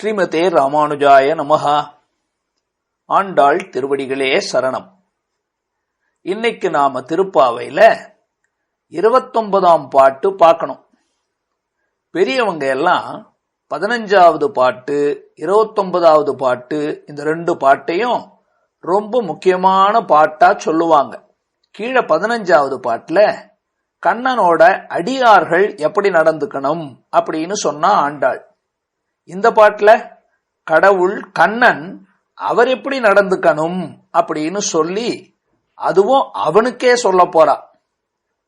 ஸ்ரீமதே ராமானுஜாய நமஹா. ஆண்டாள் திருவடிகளே சரணம். இன்னைக்கு நாம திருப்பாவையில இருபத்தொன்பதாம் பாட்டு பார்க்கணும். பெரியவங்க எல்லாம் பதினஞ்சாவது பாட்டு இருபத்தொன்பதாவது பாட்டு இந்த ரெண்டு பாட்டையும் ரொம்ப முக்கியமான பாட்டா சொல்லுவாங்க. கீழே பதினஞ்சாவது பாட்டில் கண்ணனோட அடியார்கள் எப்படி நடந்துக்கணும் அப்படின்னு சொன்னா ஆண்டாள். இந்த பாட்டுல கடவுள் கண்ணன் அவர் எப்படி நடந்துக்கணும்? அப்படின்னு சொல்லி அதுவும் அவனுக்கே சொல்ல போறா.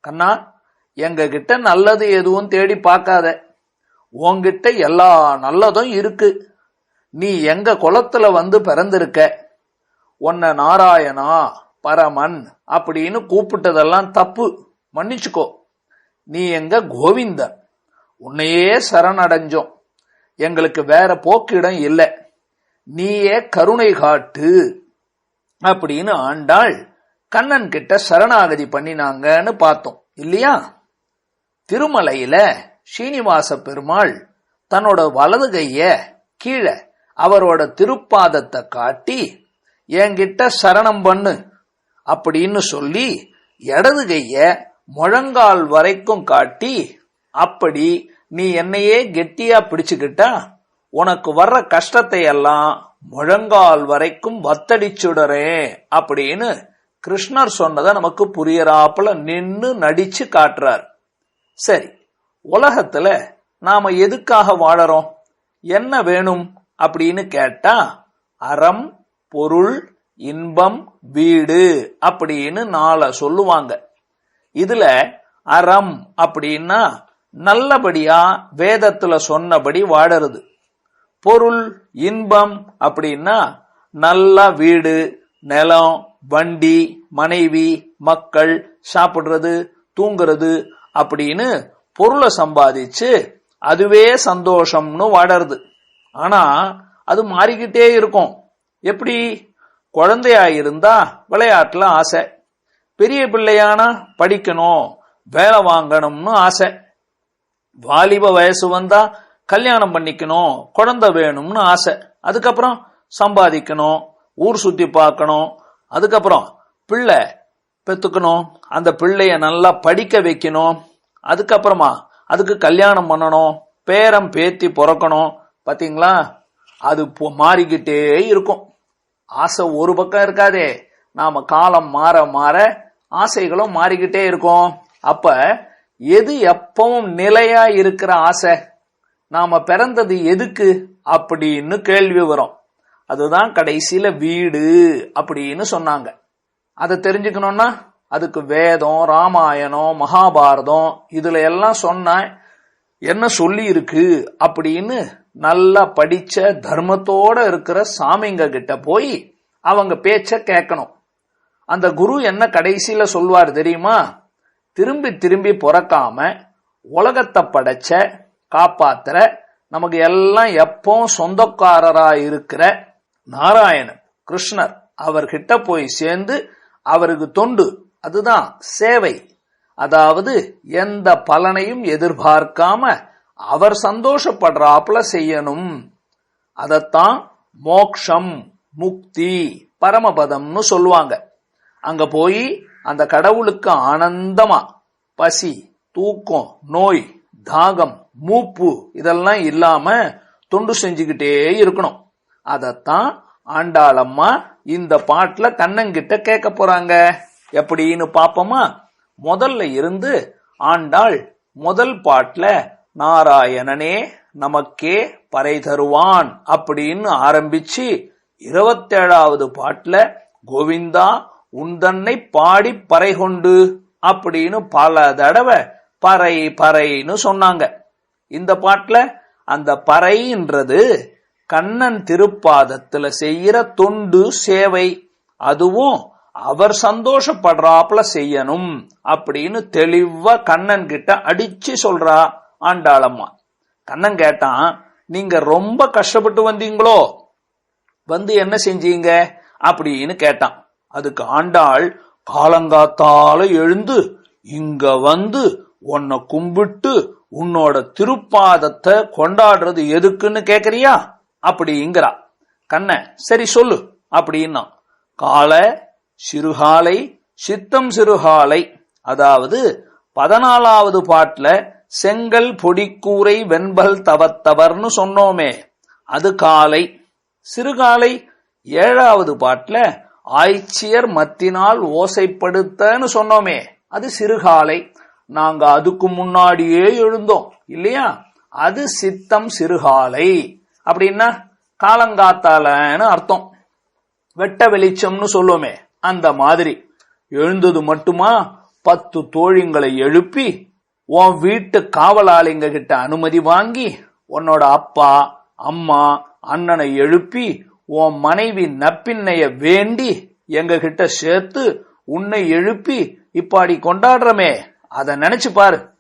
கண்ணா எங்க கிட்ட நல்லது எதுவும் தேடி பார்க்காத. உங்ககிட்ட எல்லா நல்லதும் இருக்கு. நீ எங்க குளத்துல வந்து பிறந்திருக்க? உன்னை நாராயணா பரமன் அப்படின்னு கூப்பிட்டதெல்லாம் தப்பு. மன்னிச்சுக்கோ. நீ எங்க கோவிந்தன். உன்னையே சரணடைஞ்சோம். எங்களுக்கு வேற போக்கிடம் இல்லை. நீயே கருணை காட்டு. அப்படின்னு ஆண்டாள் கண்ணன் கிட்ட சரணாகதி பண்ணினாங்கன்னு பார்த்தோம். இல்லையா? திருமலையில ஸ்ரீனிவாச பெருமாள் தன்னோட வலது கைய கீழே அவரோட திருப்பாதத்தை காட்டி என்கிட்ட சரணம் பண்ணு அப்படின்னு சொல்லி இடது கைய முழங்கால் வரைக்கும் காட்டி அப்படி நீ என்னையே கெட்டியா பிடிச்சுக்கிட்டா உனக்கு வர்ற கஷ்டத்தை எல்லாம் முழங்கால் வரைக்கும் வத்தடிச்சுடறேன் அப்படின்னு கிருஷ்ணர் சொன்னதை நமக்கு புரியறாப்புல நின்னு நடிச்சு காட்டுறார். சரி உலகத்துல நாம எதுக்காக வாழறோம்? என்ன வேணும் அப்படின்னு கேட்டா அறம் பொருள் இன்பம் வீடு அப்படின்னு நாளை சொல்லுவாங்க. இதுல அறம் அப்படின்னா நல்லபடியா வேதத்துல சொன்னபடி வாழறது. பொருள் இன்பம் அப்படின்னா நல்ல வீடு நிலம் வண்டி மனைவி மக்கள் சாப்பிடுறது தூங்குறது அப்படின்னு பொருளை சம்பாதிச்சு அதுவே சந்தோஷம்னு வாடறது ஆனா அது மாறிக்கிட்டே இருக்கும். எப்படி? குழந்தையா இருந்தா விளையாட்டுல ஆசை. பெரிய பிள்ளையானா படிக்கணும் வேலை வாங்கணும்னு ஆசை. வாலிப வயசு வந்தா கல்யாணம் பண்ணிக்கணும் குழந்தை வேணும்னு ஆசை. அதுக்கப்புறம் சம்பாதிக்கணும் ஊர் சுத்தி பார்க்கணும். அதுக்கப்புறம் பிள்ளை பெத்துக்கணும். அந்த பிள்ளைய நல்லா படிக்க வைக்கணும். அதுக்கப்புறமா அதுக்கு கல்யாணம் பண்ணணும். பேரம் பேத்தி பிறக்கணும். பாத்தீங்களா? அது மாறிக்கிட்டே இருக்கும். ஆசை ஒரு பக்கம் இருக்காதே. நாம காலம் மாற மாற ஆசைகளும் மாறிக்கிட்டே இருக்கும். அப்ப எது எப்பவும் நிலையா இருக்கிற ஆசை? நாம பிறந்தது எதுக்கு? அப்படின்னு கேள்வி வரும். அதுதான் கடைசியில வீடு அப்படின்னு சொன்னாங்க. அதை தெரிஞ்சுக்கணும்னா அதுக்கு வேதம் ராமாயணம் மகாபாரதம் இதுல எல்லாம் சொன்ன என்ன சொல்லி இருக்கு அப்படின்னு நல்லா படிச்ச தர்மத்தோட இருக்கிற சாமிங்க கிட்ட போய் அவங்க பேச்ச கேட்கணும் அந்த குரு என்ன கடைசியில சொல்வார் தெரியுமா? திரும்பி திரும்பி பிறக்காம உலகத்தை படைச்ச காப்பாத்துற நமக்கு எல்லாம் எப்பவும் சொந்தக்காரரா இருக்கிற நாராயணன் கிருஷ்ணர் அவர்கிட்ட போய் சேர்ந்து அவருக்கு தொண்டு. அதுதான் சேவை. அதாவது எந்த பலனையும் எதிர்பார்க்காம அவர் சந்தோஷப்படுறாப்புல செய்யணும். அதத்தான் மோக்ஷம் முக்தி பரமபதம்னு சொல்லுவாங்க. அங்க போய் அந்த கடவுளுக்கு ஆனந்தமா பசி தூக்கம் நோய் தாகம் மூப்பு இதெல்லாம் இல்லாம தொண்டு செஞ்சுக்கிட்டே இருக்கணும். அதத்தான் ஆண்டாளம்மா இந்த பாட்டுல கண்ணங்கிட்ட கேட்க போறாங்க. எப்படின்னு பாப்போமா? முதல்ல இருந்து ஆண்டாள் முதல் பாட்டுல நாராயணனே நமக்கே பறை தருவான் அப்படின்னு ஆரம்பிச்சு இருபத்தேழாவது பாட்டுல கோவிந்தா உந்தன்னை பாடி பறை கொண்டு அப்படின்னு பல தடவை பறை பறைன்னு சொன்னாங்க. இந்த பாட்டுல அந்த பறைன்றது கண்ணன் திருப்பாதத்துல செய்யற தொண்டு சேவை. அதுவும் அவர் சந்தோஷப்படுறாப்புல செய்யணும் அப்படின்னு தெளிவா கண்ணன் கிட்ட அடிச்சு சொல்றா ஆண்டாளம்மா. கண்ணன் கேட்டான் நீங்க ரொம்ப கஷ்டப்பட்டு வந்தீங்களோ? வந்து என்ன செஞ்சீங்க? அப்படின்னு கேட்டான். அதுக்கு ஆண்டாள் காலங்காத்தால எழுந்து இங்க வந்து உன்னை கும்பிட்டு உன்னோட திருப்பாதத்தை கொண்டாடுறது எதுக்குன்னு கேக்குறியா? அப்படிங்கிறா. கண்ண சரி சொல்லு அப்படின்னா. கால சிறுகாலை சித்தம் சிறுகாலை அதாவது பதினாலாவது பாட்டுல செங்கல் பொடிக்கூரை வெண்பல் தவத்தவர்னு சொன்னோமே அது காலை. சிறுகாலை ஏழாவது பாட்டுல ஆய்ச்சியர் மத்தினால் ஓசைப்படுத்தன்னு சொன்னோமே அது சிறுகாலை. நாங்க அதுக்கு முன்னாடியே எழுந்தோம் இல்லையா? அது சித்தம் சிறுகாலை. அப்படின்னா காலங்காத்தாலன்னு அர்த்தம். வெட்ட வெளிச்சம்னு சொல்லுவோமே அந்த மாதிரி. எழுந்தது மட்டுமா? பத்து தோழிங்களை எழுப்பி உன் வீட்டு காவலாளிங்க கிட்ட அனுமதி வாங்கி உன்னோட அப்பா அம்மா அண்ணனை எழுப்பி உன் மனைவி நப்பின்னைய வேண்டி எங்க கிட்ட சேர்த்து உன்னை எழுப்பி இப்பாடி கொண்டாடுறமே. அத நினைச்சு பாரு.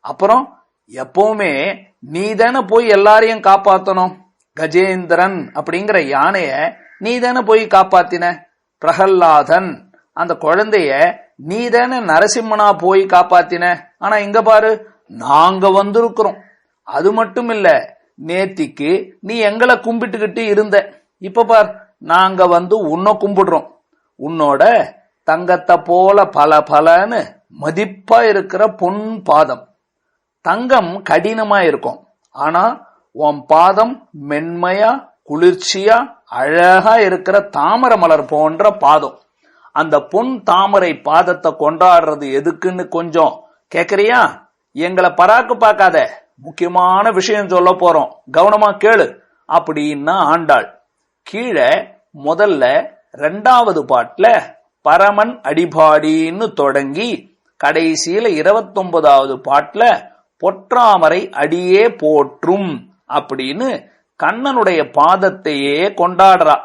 அப்புறம் எப்பவுமே நீ தானே போய் எல்லாரையும் காப்பாத்தணும். கஜேந்திரன் அப்படிங்கிற யானைய நீ தானே போய் காப்பாத்தின. பிரகல்லாதன் அந்த குழந்தைய நீ தானே நரசிம்மனா போய் காப்பாத்தின. ஆனா இங்க பாரு நாங்க வந்திருக்கிறோம். அது மட்டும் இல்ல நேத்திக்கு நீ எங்களை கும்பிட்டுக்கிட்டு இருந்த. இப்ப பார் நாங்க வந்து உன்னை கும்பிடுறோம். உன்னோட தங்கத்தை போல பல பலன்னு மதிப்பா இருக்கிற பொன் பாதம். தங்கம் கடினமா இருக்கும். ஆனா உன் பாதம் மென்மையா குளிர்ச்சியா அழகா இருக்கிற தாமரை மலர் போன்ற பாதம். அந்த பொன் தாமரை பாதத்தை கொண்டாடுறது எதுக்குன்னு கொஞ்சம் கேக்குறியா? எங்களை பராக்கு பார்க்காத. முக்கியமான விஷயம் சொல்ல போறோம். கவனமா கேளு. அப்படின்னா ஆண்டாள். கீழே முதல்ல ரெண்டாவது பாட்டுல பரமன் அடிபாடின்னு தொடங்கி கடைசியில இருபத்தொன்பதாவது பாட்டுல பொற்றாமரை அடியே போற்றும் அப்படின்னு கண்ணனுடைய பாதத்தையே கொண்டாடுறா.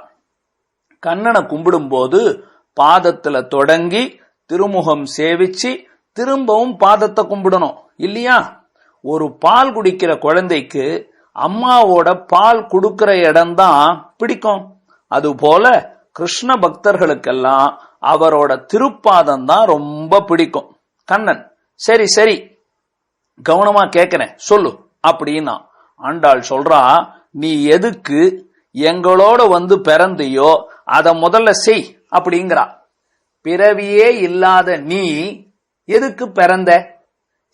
கண்ணனை கும்பிடும்போது பாதத்துல தொடங்கி திருமுகம் சேவிச்சு திரும்பவும் பாதத்தை கும்பிடணும் இல்லையா? ஒரு பால் குடிக்கிற குழந்தைக்கு அம்மாவோட பால் கொடுக்கிற இடம்தான் பிடிக்கும். அதுபோல கிருஷ்ண பக்தர்களுக்கெல்லாம் அவரோட திருப்பாதம் தான் ரொம்ப பிடிக்கும். கண்ணன் சரி சரி கவனமா கேட்கிறேன் சொல்லு அப்படின்னா. ஆண்டாள் சொல்றா நீ எதுக்கு எங்களோட வந்து பிறந்தியோ அத முதல்ல செய் அப்படிங்கிறா. பிறவியே இல்லாத நீ எதுக்கு பிறந்த?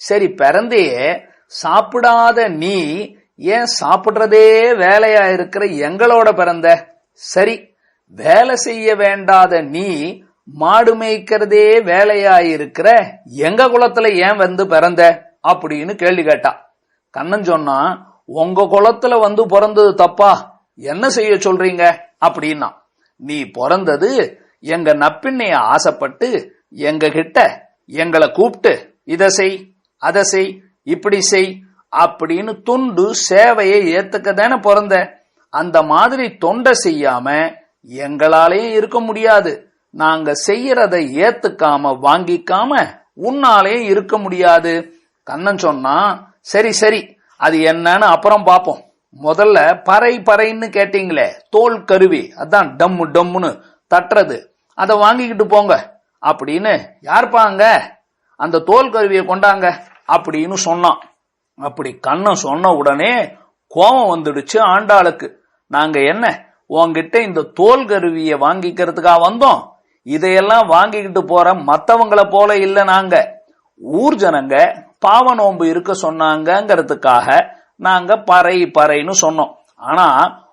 சரி பிறந்தையே சாப்பிடாத நீ ஏன் சாப்பிடுறதே வேலையா இருக்கிற எங்களோட பிறந்த? சரி வேலை செய்ய வேண்டாத நீ மாடு மேய்க்கிறதே வேலையா இருக்கிற எங்க குளத்துல ஏன் வந்து பிறந்த? அப்படின்னு கேள்வி கேட்டா. கண்ணன் சொன்னா உங்க குளத்துல வந்து பிறந்தது தப்பா? என்ன செய்ய சொல்றீங்க? அப்படின்னா நீ பிறந்தது எங்க நப்பிண்ணைய ஆசைப்பட்டு எங்க கிட்ட எங்களை கூப்பிட்டு இதை செய் அதை செய் இப்படி செய் அப்படின்னு துண்டு சேவையை ஏத்துக்க தானே பிறந்த. அந்த மாதிரி தொண்டை செய்யாம எங்களாலேயும் இருக்க முடியாது. நாங்க செய்யறதை ஏத்துக்காம வாங்கிக்காம உன்னாலேயும் இருக்க முடியாது. கண்ணன் சொன்னா சரி சரி அது என்னன்னு அப்புறம் பார்ப்போம் முதல்ல பறை பறைன்னு கேட்டீங்களே தோல் கருவி அதான் டம்மு டம்முன்னு தட்டுறது. அதை வாங்கிக்கிட்டு போங்க. அப்படின்னு யார்பாங்க அந்த தோல் கருவியை கொண்டாங்க. அப்படின்னு சொன்னான். அப்படி கண்ணன் சொன்ன உடனே கோபம் வந்துடுச்சு ஆண்டாளுக்கு. நாங்க என்ன? உன்கிட்ட இந்த தோல் கருவியை வாங்கிக்கிறதுக்காக வந்தோம்? இதையெல்லாம் வாங்கிக்கிட்டு போற மத்தவங்கள போல இல்ல நாங்க. ஊர் ஜனங்க பாவ நோன்பு இருக்க சொன்னாங்கங்கிறதுக்காக நாங்க பறை பறைன்னு சொன்னோம். ஆனா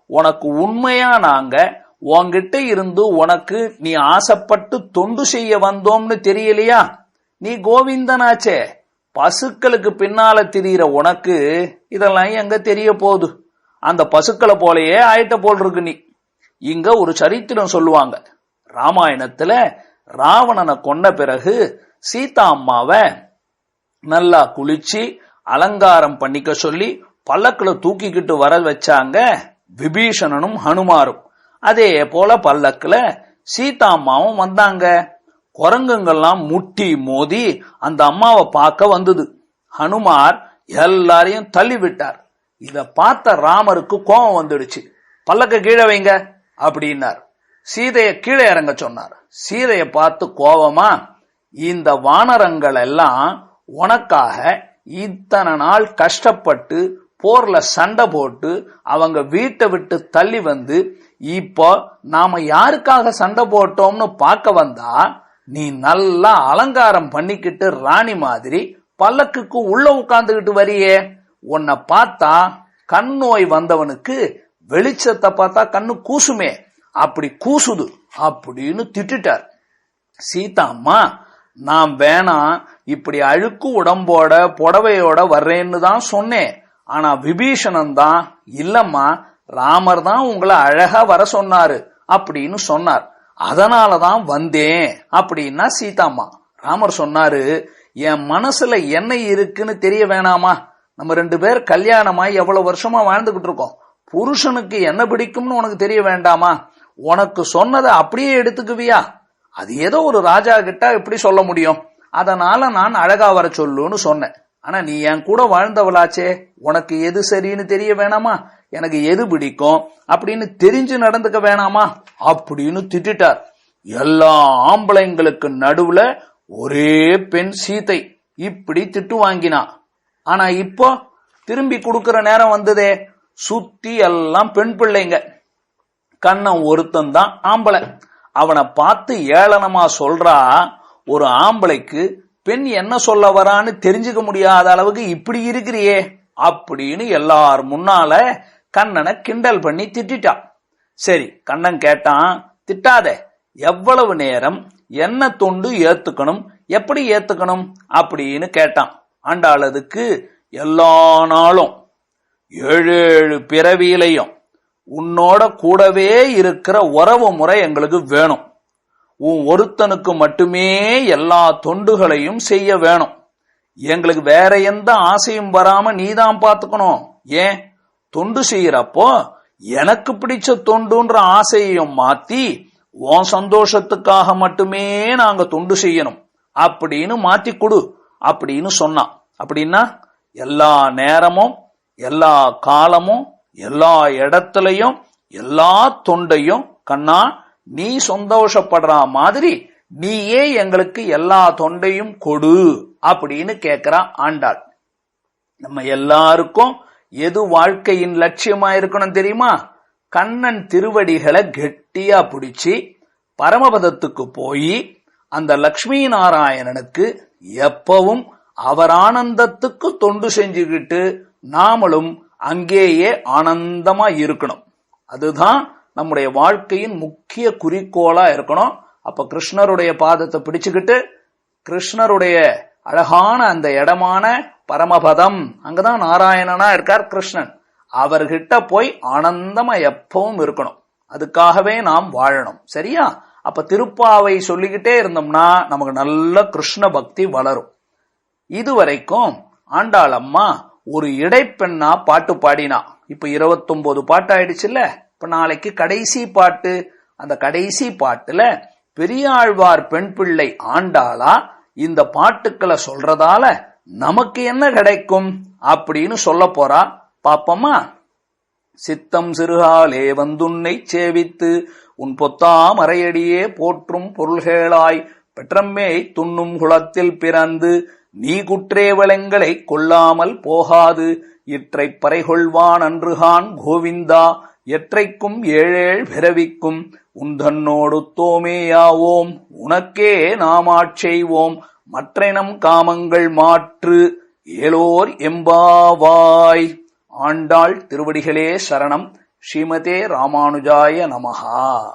உனக்கு உண்மையா நாங்க உன்கிட்ட இருந்து உனக்கு நீ ஆசைப்பட்டு தொண்டு செய்ய வந்தோம்னு தெரியலையா? நீ கோவிந்தனாச்சே. பசுக்களுக்கு பின்னால திரியிற உனக்கு இதெல்லாம் எங்க தெரிய போகுது? அந்த பசுக்களை போலயே ஆயிட்ட போல் இருக்கு நீ. இங்க ஒரு சரித்திரம் சொல்லுவாங்க. ராமாயணத்துல ராவணனை கொன்ன பிறகு சீதா அம்மாவை நல்லா குளிச்சு அலங்காரம் பண்ணிக்க சொல்லி பல்லக்கில் தூக்கிக்கிட்டு வர வச்சாங்க விபீஷணனும் ஹனுமாரும். அதே போல பல்லக்கில் சீதா அம்மாவும் வந்தாங்க. குரங்குங்கெல்லாம் முட்டி மோதி அந்த அம்மாவை பார்க்க வந்தது. ஹனுமார் எல்லாரையும் தள்ளி விட்டார் இத பார்த்த ராமருக்கு கோபம் வந்துடுச்சு. பல்லக்க கீழே வைங்க அப்படின்னார். சீதைய கீழே இறங்க சொன்னார். சீதைய பார்த்து கோபமா இந்த வானரங்கள் எல்லாம் உனக்காக இத்தனை நாள் கஷ்டப்பட்டு போர்ல சண்டை போட்டு அவங்க வீட்டை விட்டு தள்ளி வந்து இப்போ நாம யாருக்காக சண்டை போட்டோம்னு பார்க்க வந்தா நீ நல்லா அலங்காரம் பண்ணிக்கிட்டு ராணி மாதிரி பல்லக்குக்கு உள்ள உட்கார்ந்துகிட்டு வரியே. உன்னை பார்த்தா கண் நோய் வந்தவனுக்கு வெளிச்சத்தை பார்த்தா கண்ணு கூசுமே. அப்படி கூசுது அப்படின்னு திட்டுட்டார். சீதா அம்மா நான் வேணாம் இப்படி அழுக்கு உடம்போட புடவையோட வர்றேன்னு தான் சொன்னேன். ஆனா விபீஷணன் தான் இல்லம்மா ராமர் தான் உங்களை அழகா வர சொன்னாரு அப்படின்னு சொன்னார். அதனாலதான் வந்தேன் அப்படின்னா சீதாம்மா. ராமர் சொன்னாரு என் மனசுல என்ன இருக்குன்னு தெரிய வேணாமா? நம்ம ரெண்டு பேர் கல்யாணமாய் எவ்வளவு வருஷமா வாழ்ந்துகிட்டு இருக்கோம். புருஷனுக்கு என்ன பிடிக்கும்னு உனக்கு தெரிய வேண்டாமா? உனக்கு சொன்னதை அப்படியே எடுத்துக்குவியா? அது ஏதோ ஒரு ராஜா கிட்ட எப்படி சொல்ல முடியும். அதனால நான் அழகா வர சொல்லுன்னு சொன்னேன். ஆனா நீ என் கூட வாழ்ந்தவளாச்சே. உனக்கு எது சரின்னு தெரிய வேணாமா? எனக்கு எது பிடிக்கும்? அப்படின்னு தெரிஞ்சு நடந்துக்க வேணாமா? அப்படின்னு திட்டார் எல்லா ஆம்பளைங்களுக்கு நடுவுல ஒரே பெண் சீத்தை. இப்படி திட்டு வாங்கினா. ஆனா இப்போ திரும்பி கொடுக்கிற நேரம் வந்ததே. சுத்தி எல்லாம் பெண் பிள்ளைங்க. கண்ணன் ஒருத்தன் தான் ஆம்பளை. அவனை பார்த்து ஏளனமா சொல்றா ஒரு ஆம்பளைக்கு பெண் என்ன சொல்ல வரான்னு தெரிஞ்சுக்க முடியாத அளவுக்கு இப்படி இருக்கிறியே அப்படின்னு எல்லார் முன்னால கண்ணனை கிண்டல் பண்ணி திட்டான் சரி கண்ணன் கேட்டான் திட்டாத எவ்வளவு நேரம் என்ன தொண்டு ஏத்துக்கணும் எப்படி ஏத்துக்கணும்? அப்படின்னு கேட்டான். ஆண்டாளதுக்கு எல்லா நாளும் ஏழு ஏழு பிறவியிலையும் உன்னோட கூடவே இருக்கிற உறவு முறை எங்களுக்கு வேணும். உன் ஒருத்தனுக்கு மட்டுமே எல்லா தொண்டுகளையும் செய்ய வேணும். எங்களுக்கு வேற எந்த ஆசையும் வராம நீதான் பாத்துக்கணும். ஏன்? தொண்டு செய்யறப்போ எனக்கு பிடிச்ச தொண்டுன்ற ஆசையையும் மாத்தி உன் சந்தோஷத்துக்காக மட்டுமே நாங்க தொண்டு செய்யணும். அப்படின்னு மாத்தி கொடு. அப்படின்னு சொன்னான் அப்படின்னா எல்லா நேரமும் எல்லா காலமும் எல்லா இடத்துலையும் எல்லா தொண்டையும் கண்ணா நீ சந்தோஷப்படுற மாதிரி நீயே எங்களுக்கு எல்லா தொண்டையும் கொடு. அப்படின்னு கேக்குறா ஆண்டாள். நம்ம எல்லாருக்கும் எது வாழ்க்கையின் லட்சியமா இருக்கணும் தெரியுமா? கண்ணன் திருவடிகளை கெட்டியா பிடிச்சி பரமபதத்துக்கு போய் அந்த லக்ஷ்மி நாராயணனுக்கு எப்பவும் அவர் ஆனந்தத்துக்கு தொண்டு செஞ்சுக்கிட்டு நாமளும் அங்கேயே ஆனந்தமா இருக்கணும். அதுதான் நம்முடைய வாழ்க்கையின் முக்கிய குறிக்கோளா இருக்கணும். அப்ப கிருஷ்ணருடைய பாதத்தை பிடிச்சுக்கிட்டு கிருஷ்ணருடைய அழகான அந்த இடமான பரமபதம். அங்கதான் நாராயணனா இருக்கார் கிருஷ்ணன். அவர்கிட்ட போய் ஆனந்தமா எப்பவும் இருக்கணும். அதுக்காகவே நாம் வாழணும். சரியா? அப்ப திருப்பாவை சொல்லிக்கிட்டே இருந்தோம்னா நமக்கு நல்ல கிருஷ்ண பக்தி வளரும். இதுவரைக்கும் ஆண்டாள் அம்மா ஒரு இடைப்பெண்ணா பாட்டு பாடினா. இப்ப இருபத்தொன்பது பாட்டு ஆயிடுச்சுல்ல? இப்ப நாளைக்கு கடைசி பாட்டு. அந்த கடைசி பாட்டுல பெரியாழ்வார் பெண் பிள்ளை ஆண்டாளா இந்த பாட்டுக்களை சொல்றதால நமக்கு என்ன கிடைக்கும் அப்படின்னு சொல்ல போறா பாப்பம்மா. சித்தம் சிறுகாலே வந்துன்னை சேவித்து உன் பொத்தாம் அறையடியே போற்றும் பொருள்களாய் பெற்றம்மே துண்ணும் குளத்தில் பிறந்து நீ குற்றேவலங்களை கொள்ளாமல் போகாது. இற்றை பறைகொள்வான் அன்றுகான் கோவிந்தா எற்றைக்கும் ஏழேழ் பிறவிக்கும். உந்தன்னோடு தோமேயாவோம் உனக்கே நாமாட்செய்வோம். மற்றினம் காமங்கள் மாற்று ஏலோர் எம்பாவாய். ஆண்டாள் திருவடிகளே சரணம். ஸ்ரீமதே ராமானுஜாய நமஹா.